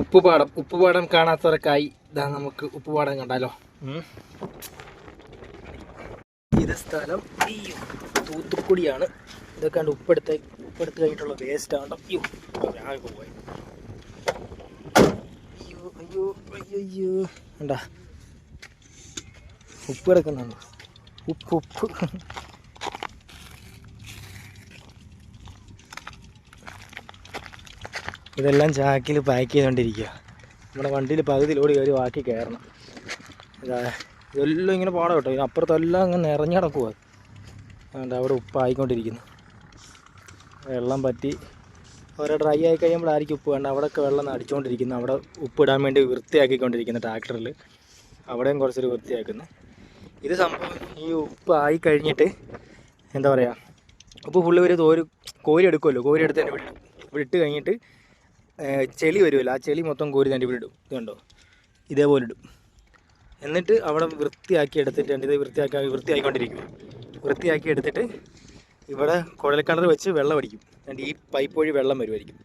ഉപ്പുപാടം. ഉപ്പുപാടം കാണാത്തവർക്കായി ഇതാ നമുക്ക് ഉപ്പുപാടം കണ്ടാലോ. ഇത് സ്ഥലം. ഈ തൂത്തുക്കുടിയാണ്. ഇതൊക്കെ കണ്ട് ഉപ്പെടുത്ത് ഉപ്പെടുത്ത് കഴിഞ്ഞിട്ടുള്ള വേസ്റ്റ് ആണ് അയ്യോ ആകെ പോയി. അയ്യോ അയ്യോ അയ്യോ അയ്യോ. ഉപ്പ് കിടക്കുന്നുണ്ട്. ഉപ്പ് ഉപ്പ്. ഇതെല്ലാം ചാക്കിൽ പാക്ക് ചെയ്തുകൊണ്ടിരിക്കുക നമ്മുടെ വണ്ടിയിൽ പകുതി ലോഡ് കയറി ബാക്കി കയറണം. ഇതാ ഇതെല്ലാം ഇങ്ങനെ പാടം കേട്ടോ. അപ്പുറത്തെല്ലാം അങ്ങ് നിറഞ്ഞു അതുകൊണ്ട് അവിടെ ഉപ്പായിക്കൊണ്ടിരിക്കുന്നു. വെള്ളം പറ്റി. ഓരോ ഡ്രൈ ആയി കഴിയുമ്പോഴായിരിക്കും ഉപ്പ് വേണ്ട അവിടെയൊക്കെ വെള്ളം അടിച്ചുകൊണ്ടിരിക്കുന്നു അവിടെ ഉപ്പിടാൻ വേണ്ടി വൃത്തിയാക്കിക്കൊണ്ടിരിക്കുന്നു ട്രാക്ടറിൽ അവിടെയും കുറച്ചൊരു വൃത്തിയാക്കുന്നു. ഇത് സംഭവം ഈ ഉപ്പ് ആയി കഴിഞ്ഞിട്ട് എന്താ പറയുക ഉപ്പ് ഫുള്ള് ഒരു തോര് കോരി എടുക്കുമല്ലോ കോരി എടുത്ത് തന്നെ വിട്ട് കഴിഞ്ഞിട്ട് ചെളി വരുമല്ലോ. ആ ചെളി മൊത്തം കോരി ഇവിടെ ഇടും. ഇത് കണ്ടോ? ഇതേപോലെ ഇടും. എന്നിട്ട് അവിടെ വൃത്തിയാക്കി എടുത്തിട്ട് ഇത് വൃത്തിയാക്കി വൃത്തിയാക്കിക്കൊണ്ടിരിക്കും വൃത്തിയാക്കി എടുത്തിട്ട് ഇവിടെ കുഴൽക്കിണർ വെച്ച് വെള്ളം അടിക്കും. എന്നിട്ട് ഈ പൈപ്പ് വഴി വെള്ളം വരുമായിരിക്കും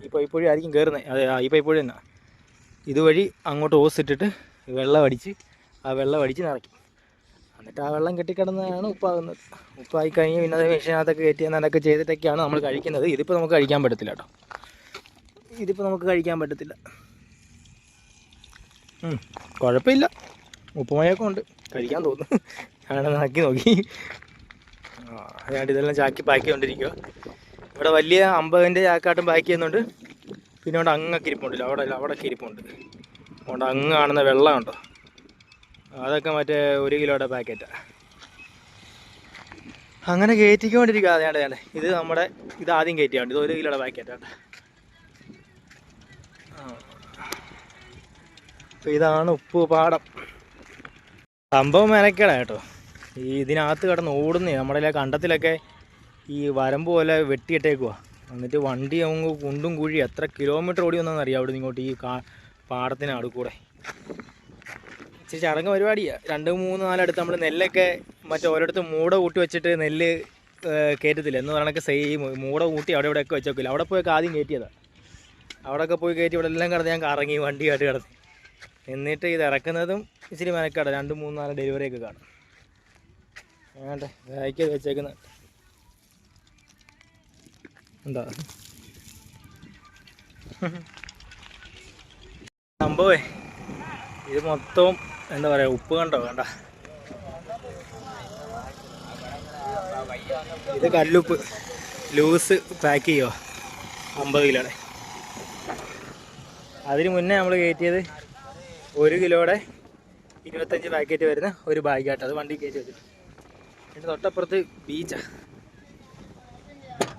ഈ പൈപ്പ് വഴി ആയിരിക്കും കയറുന്നത് അതെ ഈ പൈപ്പ് വഴി തന്നെ. ഇതുവഴി അങ്ങോട്ട് ഓസ് ഇട്ടിട്ട് വെള്ളം അടിച്ച് ആ വെള്ളം അടിച്ച് നിറയ്ക്കും. എന്നിട്ട് ആ വെള്ളം കെട്ടിക്കിടന്നതാണ് ഉപ്പാകുന്നത്. ഉപ്പായി കഴിഞ്ഞ് പിന്നെ അത് മെഷീനകത്തൊക്കെ കയറ്റി അതൊക്കെ ചെയ്തിട്ടൊക്കെയാണ് നമ്മൾ കഴിക്കുന്നത്. ഇതിപ്പോൾ നമുക്ക് കഴിക്കാൻ പറ്റത്തില്ല കേട്ടോ. ഇതിപ്പോൾ നമുക്ക് കഴിക്കാൻ പറ്റത്തില്ല. കുഴപ്പമില്ല ഉപ്പുമയൊക്കെ ഉണ്ട്. കഴിക്കാൻ തോന്നുന്നു. ഞാൻ നോക്കി നോക്കി. ആ ഇതെല്ലാം ചാക്കി പാക്ക് ചെയ്തുകൊണ്ടിരിക്കുക ഇവിടെ വലിയ അമ്പതിന്റെ ചാക്കാട്ടും പാക്ക് ചെയ്യുന്നുണ്ട്. പിന്നെ അവിടെ അങ്ങൊക്കെ ഇരിപ്പുണ്ടല്ലോ. അവിടെ അവിടെ ഇരിപ്പുണ്ട്. അതുകൊണ്ട് അങ്ങ് കാണുന്ന വെള്ളം ഉണ്ടോ? അതൊക്കെ മറ്റേ ഒരു കിലോയുടെ പാക്കറ്റാണ് അങ്ങനെ കയറ്റിക്കൊണ്ടിരിക്കുക അതെ അതെ ഇത് നമ്മുടെ ഇത് ആദ്യം കയറ്റിയാണ് ഇത് ഒരു കിലോയുടെ പാക്കറ്റാണ് അപ്പോൾ ഇതാണ് ഉപ്പ് പാടം സംഭവം മെനക്കേടാ കേട്ടോ. ഈ ഇതിനകത്ത് കിടന്ന് ഓടുന്നേ നമ്മുടെ കണ്ടത്തിലൊക്കെ ഈ വരമ്പ് പോലെ വെട്ടിയിട്ടേക്കുവാ. എന്നിട്ട് വണ്ടി അങ്ങ് കുണ്ടും കുഴി എത്ര കിലോമീറ്റർ ഓടി വന്നാന്ന് അറിയാം അവിടെ ഇങ്ങോട്ട് ഈ കാ പാടത്തിന് അടുക്കൂടെ. ഇച്ചിരി ചടങ്ങ് പരിപാടിയാണ് രണ്ട് മൂന്ന് നാലടുത്ത് നമ്മൾ നെല്ലൊക്കെ മറ്റേ ഓരോരുത്തർ മൂട കൂട്ടി വെച്ചിട്ട് നെല്ല് കയറ്റത്തില്ല? എന്ന് പറയണൊക്കെ സെയിം മൂട കൂട്ടി അവിടെ ഇവിടെയൊക്കെ വെച്ചേക്കില്ല? അവിടെ പോയൊക്കെ ആദ്യം കയറ്റിയതാണ് അവിടെയൊക്കെ പോയി കയറ്റി ഇവിടെ എല്ലാം കിടന്ന് ഞാൻ കറങ്ങി വണ്ടിയായിട്ട് കിടന്ന്. എന്നിട്ട് ഇത് ഇറക്കുന്നതും ഇച്ചിരി മെനക്കാട. രണ്ട് മൂന്ന് നാല് ഡെലിവറി ഒക്കെ കാണും. വേണ്ട? ബാക്കി വെച്ചേക്കുന്ന. എന്താ? സംഭവേ ഇത് മൊത്തം എന്താ പറയുക ഉപ്പ് കണ്ടോ? വേണ്ട ഇത് കല്ലുപ്പ്. ലൂസ് പാക്ക് ചെയ്യുമോ അമ്പത് കിലോടെ. അതിന് മുന്നേ നമ്മൾ കയറ്റിയത് ഒരു കിലോയുടെ ഇരുപത്തഞ്ച് പാക്കറ്റ് വരുന്ന ഒരു ബാഗായിട്ട് അത് വണ്ടി കയറ്റി വെച്ചിട്ട്. എന്നിട്ട് തൊട്ടപ്പുറത്ത് ബീച്ചാ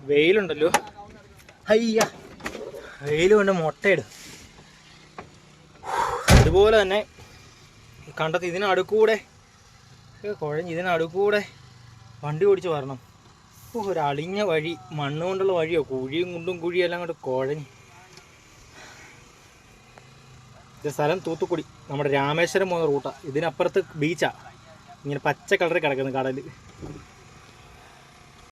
വെയിലുണ്ടല്ലോ. അയ്യ. വെയിൽ കൊണ്ട് മുട്ടയിടും. അതുപോലെ തന്നെ കണ്ടത് ഇതിനടുക്കൂടെ കുഴഞ്ഞ് ഇതിനടുക്കൂടെ വണ്ടി ഓടിച്ച് വരണം. ഓ ഒരു അളിഞ്ഞ വഴി മണ്ണുകൊണ്ടുള്ള വഴിയോ? കുഴിയും കുണ്ടും കുഴിയും എല്ലാം കൊണ്ട് കുഴഞ്ഞ്. ഇത് സ്ഥലം തൂത്തുക്കുടി. നമ്മുടെ രാമേശ്വരം പോകുന്ന റൂട്ടാണ് ഇതിനപ്പുറത്ത് ബീച്ചാണ് ഇങ്ങനെ പച്ച കളറിൽ കിടക്കുന്നു കടൽ